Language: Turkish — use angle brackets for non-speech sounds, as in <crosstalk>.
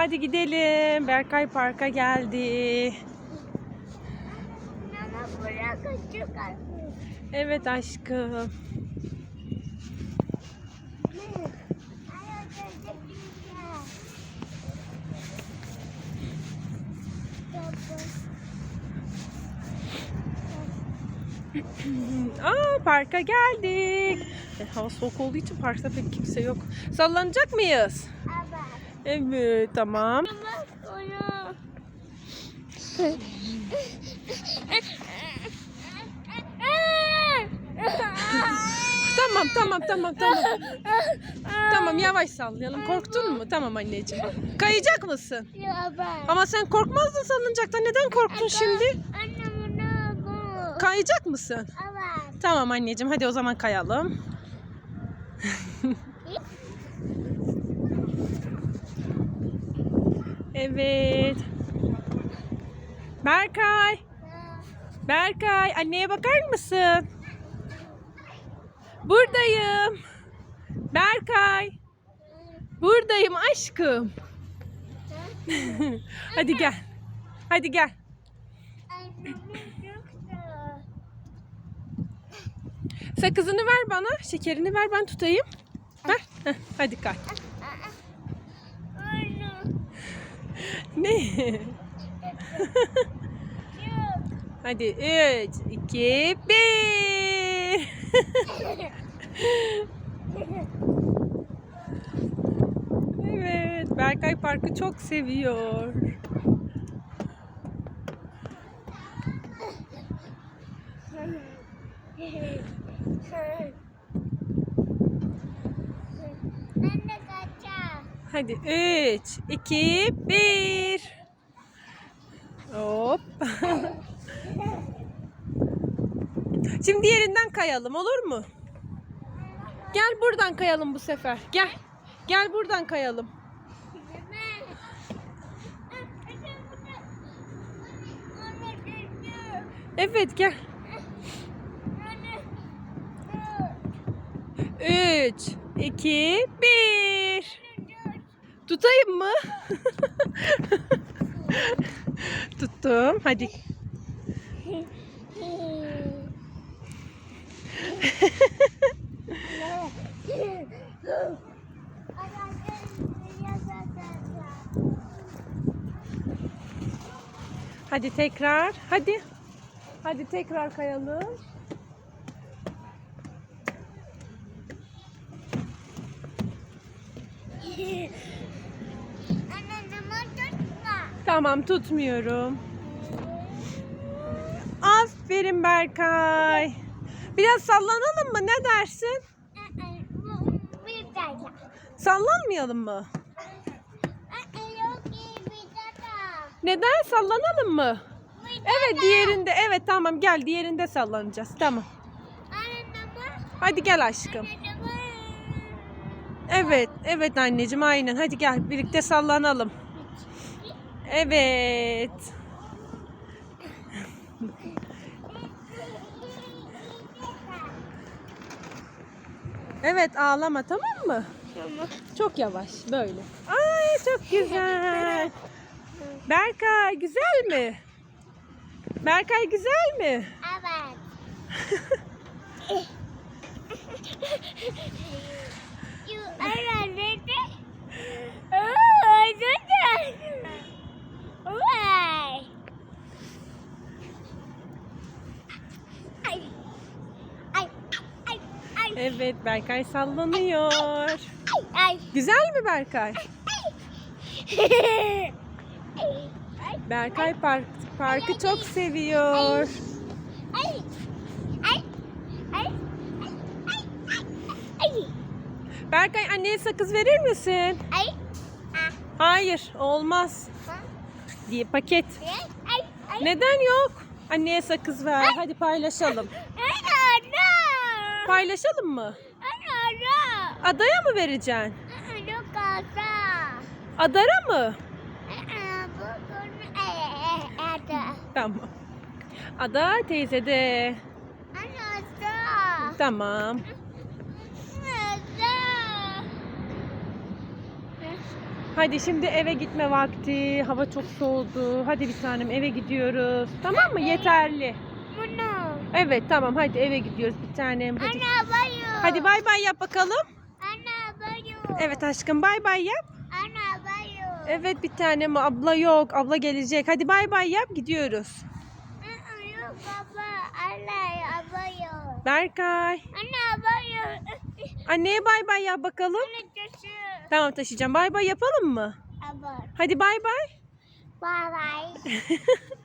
Hadi gidelim. Berkay Park'a geldi. Küçük Evet aşkım. Aa parka geldik. E, hava soğuk olduğu için parkta pek kimse yok. Sallanacak mıyız? Evet tamam. Tamam tamam tamam tamam. Tamam yavaş sallayalım. Korktun mu? Tamam anneciğim. Kayacak mısın? Ama sen korkmazdın salıncakta. Neden korktun şimdi? Kayacak mısın? Evet. Tamam anneciğim hadi o zaman kayalım. <laughs> evet. Berkay. Berkay anneye bakar mısın? Buradayım. Berkay. Buradayım aşkım. <laughs> hadi gel. Hadi gel. Sakızını ver bana. Şekerini ver ben tutayım. Ver. Hadi kay. Ne? <laughs> Hadi 3, 2, 1. Evet, Berkay Park'ı çok seviyor. <laughs> Anne kaçar. Hadi 3, 2, 1. Hop. <laughs> Şimdi yerinden kayalım olur mu? Gel buradan kayalım bu sefer. Gel. Gel buradan kayalım. Evet gel. 3, 2, 1. Tutayım mı? Tuttum. Hadi. Hadi tekrar. Hadi. Hadi tekrar kayalım. Tutma. Tamam tutmuyorum. Aferin Berkay. Biraz sallanalım mı? Ne dersin? Sallanmayalım mı? Neden? Sallanalım mı? Evet diğerinde. Evet tamam gel diğerinde sallanacağız. Tamam. Hadi gel aşkım. Evet, evet anneciğim aynen. Hadi gel birlikte sallanalım. Evet. Evet ağlama tamam mı? Tamam. Çok yavaş böyle. Ay çok güzel. Berkay güzel mi? Berkay güzel mi? Evet. <laughs> You are ready? Oh, good. Why? Ay. Ay. Ay. Ay. Evet Berkay sallanıyor. Ay. Ay. Güzel mi Berkay? Ay. Berkay park, parkı çok seviyor. Ay. Ay. Ay. Ay. Ay. Berkay anneye sakız verir misin? Ay. Hayır olmaz diye paket. Neden yok? Anneye sakız ver. Hadi paylaşalım. Paylaşalım mı? Ana. Adaya mı vereceksin? Ana, kasa. Adara mı? Bu konu ee, ada. Tamam. Ada teyzede. Ana, da. Tamam. Ada. Hadi şimdi eve gitme vakti. Hava çok soğudu. Hadi bir tanem eve gidiyoruz. Tamam mı? Yeterli. Bunu. Evet tamam hadi eve gidiyoruz bir tanem. Hadi. Anne bayım. Hadi bay bay yap bakalım. Anne bayım. Evet aşkım bay bay yap. Anne bayım. Evet bir tanem abla yok. Abla gelecek. Hadi bay bay yap gidiyoruz. Yok baba. Anne bayım. Berkay. Anne bayım. Anneye bay bay yap bakalım. Anne çocuğu. Tamam taşıyacağım. Bay bay yapalım mı? Abla. Hadi bay bay. Bye bye. <laughs>